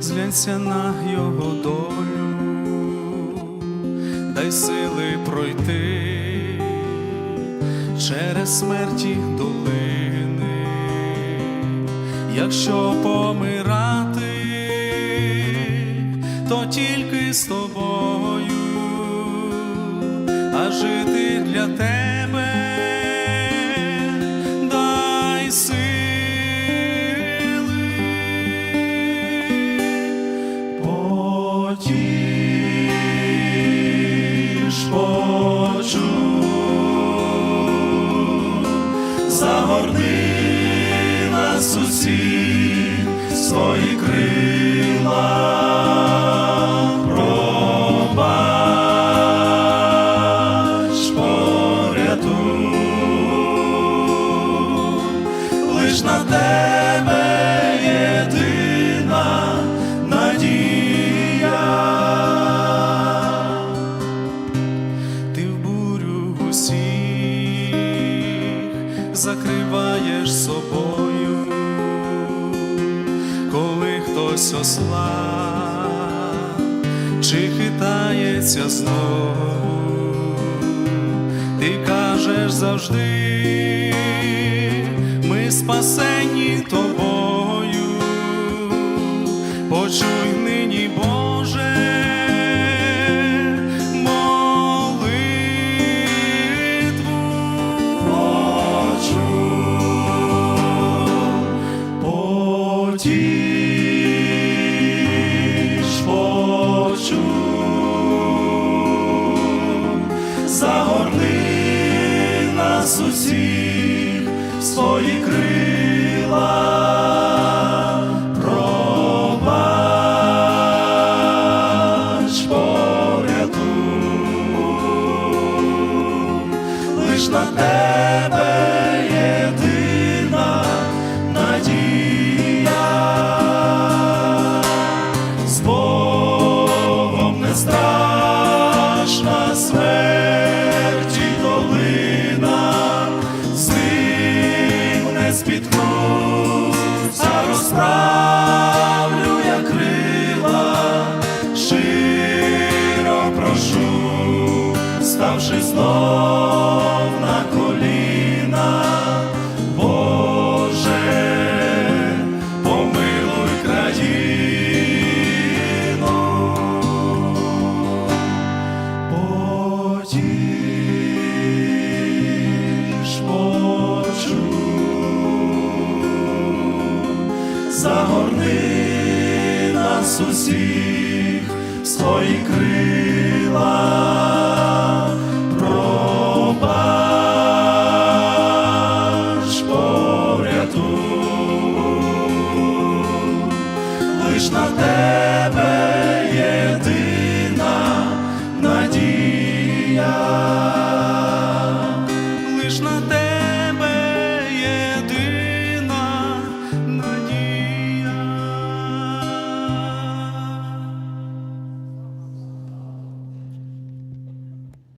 зглянься на його долю, дай сили пройти через смерті долини, якщо помирати, то тільки з тобою, а жити для тебе почуй, загорни нас усіх свої крила, собою, коли хтось ослаб чи хитається знову, ти кажеш завжди, ми спасені тобою, почуй Потіш, почуй, загорни нас усіх свої крила, лиш на тебе страшна смерті долина, з ним не спіткнуться, розправлю я крила, щиро прошу, ставши знов загорни нас усіх свої крила, пробач, порятуй, лиш на тебе єдина